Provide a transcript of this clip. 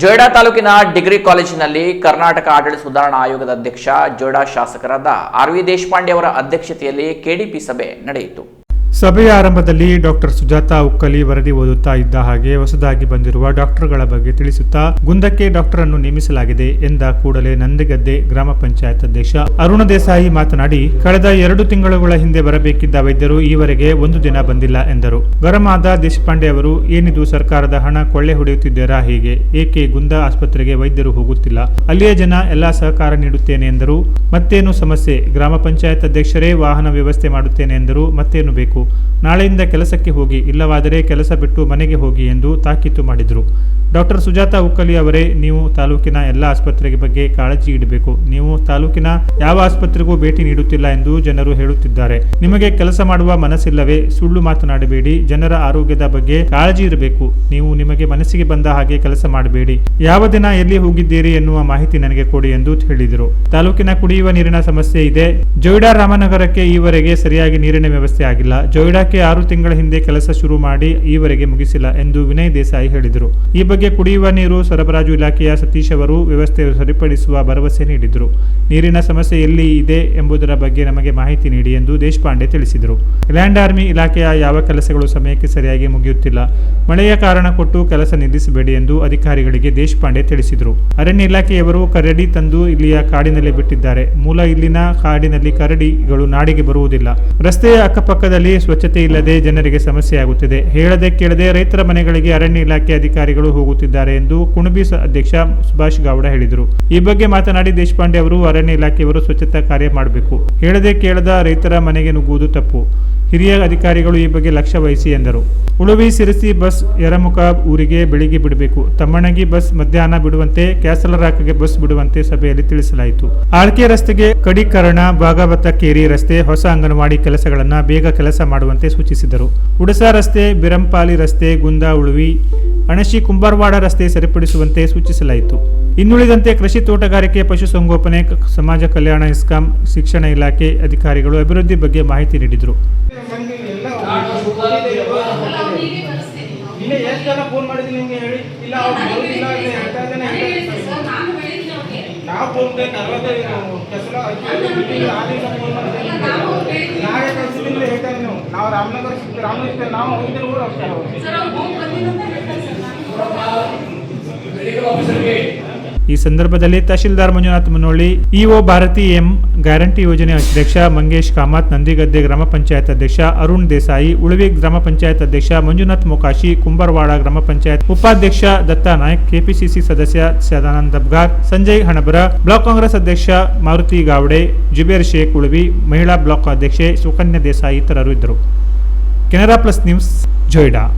ಜೊಯ್ಡಾ ತಾಲೂಕಿನ ಡಿಗ್ರಿ ಕಾಲೇಜಿನಲ್ಲಿ ಕರ್ನಾಟಕ ಆಡಳಿತ ಸುಧಾರಣಾ ಆಯೋಗದ ಅಧ್ಯಕ್ಷ, ಜೊಯ್ಡಾ ಶಾಸಕರಾದ ಆರ್ ವಿ ದೇಶಪಾಂಡೆ ಅವರ ಅಧ್ಯಕ್ಷತೆಯಲ್ಲಿ ಕೆಡಿಪಿ ಸಭೆ ನಡೆಯಿತು. ಸಭೆಯ ಆರಂಭದಲ್ಲಿ ಡಾಕ್ಟರ್ ಸುಜಾತಾ ಉಕ್ಕಲಿ ವರದಿ ಓದುತ್ತಾ ಇದ್ದ ಹಾಗೆ ಹೊಸದಾಗಿ ಬಂದಿರುವ ಡಾಕ್ಟರ್ಗಳ ಬಗ್ಗೆ ತಿಳಿಸುತ್ತಾ ಗುಂದಕ್ಕೆ ಡಾಕ್ಟರ್ ಅನ್ನು ನೇಮಿಸಲಾಗಿದೆ ಎಂದ ಕೂಡಲೇ ನಂದಿಗದ್ದೆ ಗ್ರಾಮ ಪಂಚಾಯತ್ ಅಧ್ಯಕ್ಷ ಅರುಣ ದೇಸಾಯಿ ಮಾತನಾಡಿ, ಕಳೆದ ಎರಡು ತಿಂಗಳುಗಳ ಹಿಂದೆ ಬರಬೇಕಿದ್ದ ವೈದ್ಯರು ಈವರೆಗೆ ಒಂದು ದಿನ ಬಂದಿಲ್ಲ ಎಂದರು. ಗರಮಾದ ದೇಶಪಾಂಡೆ ಅವರು, ಏನಿದು ಸರ್ಕಾರದ ಹಣ ಕೊಳ್ಳೆ ಹೊಡೆಯುತ್ತಿದ್ದೀರಾ ಹೀಗೆ? ಏಕೆ ಗುಂದ ಆಸ್ಪತ್ರೆಗೆ ವೈದ್ಯರು ಹೋಗುತ್ತಿಲ್ಲ? ಅಲ್ಲಿಯ ಜನ ಎಲ್ಲಾ ಸಹಕಾರ ನೀಡುತ್ತೇನೆ ಎಂದರು. ಮತ್ತೇನು ಸಮಸ್ಯೆ? ಗ್ರಾಮ ಪಂಚಾಯತ್ ಅಧ್ಯಕ್ಷರೇ ವಾಹನ ವ್ಯವಸ್ಥೆ ಮಾಡುತ್ತೇನೆ ಎಂದರು. ಮತ್ತೇನು ಬೇಕು? ನಾಳೆಯಿಂದ ಕೆಲಸಕ್ಕೆ ಹೋಗಿ, ಇಲ್ಲವಾದರೆ ಕೆಲಸ ಬಿಟ್ಟು ಮನೆಗೆ ಹೋಗಿ ಎಂದು ತಾಕೀತು ಮಾಡಿದರು. ಡಾಕ್ಟರ್ ಸುಜಾತ ಉಕ್ಕಲಿ ಅವರೇ, ನೀವು ತಾಲೂಕಿನ ಎಲ್ಲ ಆಸ್ಪತ್ರೆಗೆ ಬಗ್ಗೆ ಕಾಳಜಿ ಇಡಬೇಕು. ನೀವು ತಾಲೂಕಿನ ಯಾವ ಆಸ್ಪತ್ರೆಗೂ ಭೇಟಿ ನೀಡುತ್ತಿಲ್ಲ ಎಂದು ಜನರು ಹೇಳುತ್ತಿದ್ದಾರೆ. ನಿಮಗೆ ಕೆಲಸ ಮಾಡುವ ಮನಸ್ಸಿಲ್ಲವೇ, ಸುಳ್ಳು ಮಾತನಾಡಬೇಡಿ. ಜನರ ಆರೋಗ್ಯದ ಬಗ್ಗೆ ಕಾಳಜಿ ಇರಬೇಕು. ನೀವು ನಿಮಗೆ ಮನಸ್ಸಿಗೆ ಬಂದ ಹಾಗೆ ಕೆಲಸ ಮಾಡಬೇಡಿ. ಯಾವ ದಿನ ಎಲ್ಲಿ ಹೋಗಿದ್ದೀರಿ ಎನ್ನುವ ಮಾಹಿತಿ ನನಗೆ ಕೊಡಿ ಎಂದು ಹೇಳಿದರು. ತಾಲೂಕಿನ ಕುಡಿಯುವ ನೀರಿನ ಸಮಸ್ಯೆ ಇದೆ. ಜೋಯಿಡಾ ರಾಮನಗರಕ್ಕೆ ಈವರೆಗೆ ಸರಿಯಾಗಿ ನೀರಿನ ವ್ಯವಸ್ಥೆ ಆಗಿಲ್ಲ. ಜೊಯ್ಡಾಕ್ಕೆ ಆರು ತಿಂಗಳ ಹಿಂದೆ ಕೆಲಸ ಶುರು ಮಾಡಿ ಈವರೆಗೆ ಮುಗಿಸಿಲ್ಲ ಎಂದು ವಿನಯ್ ದೇಸಾಯಿ ಹೇಳಿದರು. ಈ ಬಗ್ಗೆ ಕುಡಿಯುವ ನೀರು, ಸರಬರಾಜು ಇಲಾಖೆಯ ಸತೀಶ್ ಅವರು ವ್ಯವಸ್ಥೆ ಸರಿಪಡಿಸುವ ಭರವಸೆ ನೀಡಿದರು. ನೀರಿನ ಸಮಸ್ಯೆ ಎಲ್ಲಿ ಇದೆ ಎಂಬುದರ ಬಗ್ಗೆ ನಮಗೆ ಮಾಹಿತಿ ನೀಡಿ ಎಂದು ದೇಶಪಾಂಡೆ ತಿಳಿಸಿದರು. ಲ್ಯಾಂಡ್ ಆರ್ಮಿ ಇಲಾಖೆಯ ಯಾವ ಕೆಲಸಗಳು ಸಮಯಕ್ಕೆ ಸರಿಯಾಗಿ ಮುಗಿಯುತ್ತಿಲ್ಲ, ಮಳೆಯ ಕಾರಣ ಕೊಟ್ಟು ಕೆಲಸ ನಿಲ್ಲಿಸಬೇಡಿ ಎಂದು ಅಧಿಕಾರಿಗಳಿಗೆ ದೇಶಪಾಂಡೆ ತಿಳಿಸಿದರು. ಅರಣ್ಯ ಇಲಾಖೆಯವರು ಕರಡಿ ತಂದು ಇಲ್ಲಿಯ ಕಾಡಿನಲ್ಲಿ ಬಿಟ್ಟಿದ್ದಾರೆ. ಮೂಲ ಇಲ್ಲಿನ ಕಾಡಿನಲ್ಲಿ ಕರಡಿಗಳು ನಾಡಿಗೆ ಬರುವುದಿಲ್ಲ. ರಸ್ತೆಯ ಅಕ್ಕಪಕ್ಕದಲ್ಲಿ ಸ್ವಚ್ಛತೆ ಇಲ್ಲದೆ ಜನರಿಗೆ ಸಮಸ್ಯೆಯಾಗುತ್ತಿದೆ. ಹೇಳದೆ ಕೇಳದೆ ರೈತರ ಮನೆಗಳಿಗೆ ಅರಣ್ಯ ಇಲಾಖೆ ಅಧಿಕಾರಿಗಳು ಹೋಗುತ್ತಿದ್ದಾರೆ ಎಂದು ಕುಣಬಿ ಅಧ್ಯಕ್ಷ ಸುಭಾಷ್ ಗೌಡ ಹೇಳಿದರು. ಈ ಬಗ್ಗೆ ಮಾತನಾಡಿ ದೇಶಪಾಂಡೆ ಅವರು ಅರಣ್ಯ ಇಲಾಖೆಯವರು ಸ್ವಚ್ಛತಾ ಕಾರ್ಯ ಮಾಡಬೇಕು. ಹೇಳದೆ ಕೇಳದ ರೈತರ ಮನೆಗೆ ನುಗ್ಗುವುದು ತಪ್ಪು. ಹಿರಿಯ ಅಧಿಕಾರಿಗಳು ಈ ಬಗ್ಗೆ ಲಕ್ಷ್ಯ ವಹಿಸಿ ಎಂದರು. ಉಳುವಿ ಸಿರಸಿ ಬಸ್ ಯರಮುಖ ಊರಿಗೆ ಬೆಳಿಗ್ಗೆ ಬಿಡಬೇಕು. ತಮ್ಮಣಗಿ ಬಸ್ ಮಧ್ಯಾಹ್ನ ಬಿಡುವಂತೆ ಕ್ಯಾಸಲರಾಕಗೆ ಬಸ್ ಬಿಡುವಂತೆ ಸಭೆಯಲ್ಲಿ ತಿಳಿಸಲಾಯಿತು. ಆಳ್ಕೆ ರಸ್ತೆಗೆ ಕಡಿಕರಣ ಭಾಗವತಕೇರಿ ರಸ್ತೆ ಹೊಸ ಅಂಗನವಾಡಿ ಕೆಲಸಗಳನ್ನು ಬೇಗ ಕೆಲಸ ಮಾಡುವಂತೆ ಸೂಚಿಸಿದರು. ಉಡಸಾ ರಸ್ತೆ ಬಿರಂಪಾಲಿ ರಸ್ತೆ ಗುಂದಾ ಉಳುವಿ ಅಣಶಿ ಕುಂಬಾರವಾಡ ರಸ್ತೆ ಸರಿಪಡಿಸುವಂತೆ ಸೂಚಿಸಲಾಯಿತು. ಇನ್ನುಳಿದಂತೆ ಕೃಷಿ ತೋಟಗಾರಿಕೆ ಪಶುಸಂಗೋಪನೆ ಸಮಾಜ ಕಲ್ಯಾಣ ಇಸ್ಕಾಂ ಶಿಕ್ಷಣ ಇಲಾಖೆ ಅಧಿಕಾರಿಗಳು ಅಭಿವೃದ್ಧಿ ಬಗ್ಗೆ ಮಾಹಿತಿ ನೀಡಿದರು. ಮಂದಿ ರಾಮನಗರ ಸಿಗ್ತೀವಿ ರಾಮನಗರ ನಾವು ಹೋಗಿದ್ರೆ ಊರು ಅಷ್ಟೇ ಹೋಗ್ತೀವಿ ಈ ಸಂದರ್ಭದಲ್ಲಿ tahsildar Manjunath Munnoli, EO Bharati M guarantee ಯೋಜನೆ ಅಧ್ಯಕ್ಷ ಮಂಗೇಶ್ ಕಾಮತ್, ನಂದಿಗದ್ದೆ ಗ್ರಾಮ ಪಂಚಾಯತ್ ಅಧ್ಯಕ್ಷ ಅರುಣ್ ದೇಸಾಯಿ, ಉಳುವಿ ಗ್ರಾಮ ಪಂಚಾಯತ್ ಅಧ್ಯಕ್ಷ ಮಂಜುನಾಥ್ ಮೊಕಾಶಿ, ಕುಂಬರವಾಡ ಗ್ರಾಮ ಪಂಚಾಯತ್ ಉಪಾಧ್ಯಕ್ಷ ದತ್ತಾ ನಾಯಕ್, ಕೆಪಿಸಿಸಿ ಸದಸ್ಯ ಸದಾನಂದ ದಬ್ಗಾರ್ ಸಂಜಯ್ ಹಣಬರ, ಬ್ಲಾಕ್ ಕಾಂಗ್ರೆಸ್ ಅಧ್ಯಕ್ಷ ಮಾರುತಿ ಗಾವಡೆ, ಜುಬೇರ್ ಶೇಖ್ ಉಳುವಿ, ಮಹಿಳಾ ಬ್ಲಾಕ್ ಅಧ್ಯಕ್ಷೆ ಸುಕನ್ಯಾ ದೇಸಾಯಿ ಇತರರು ಇದ್ದರು. Canara plus news, Joida.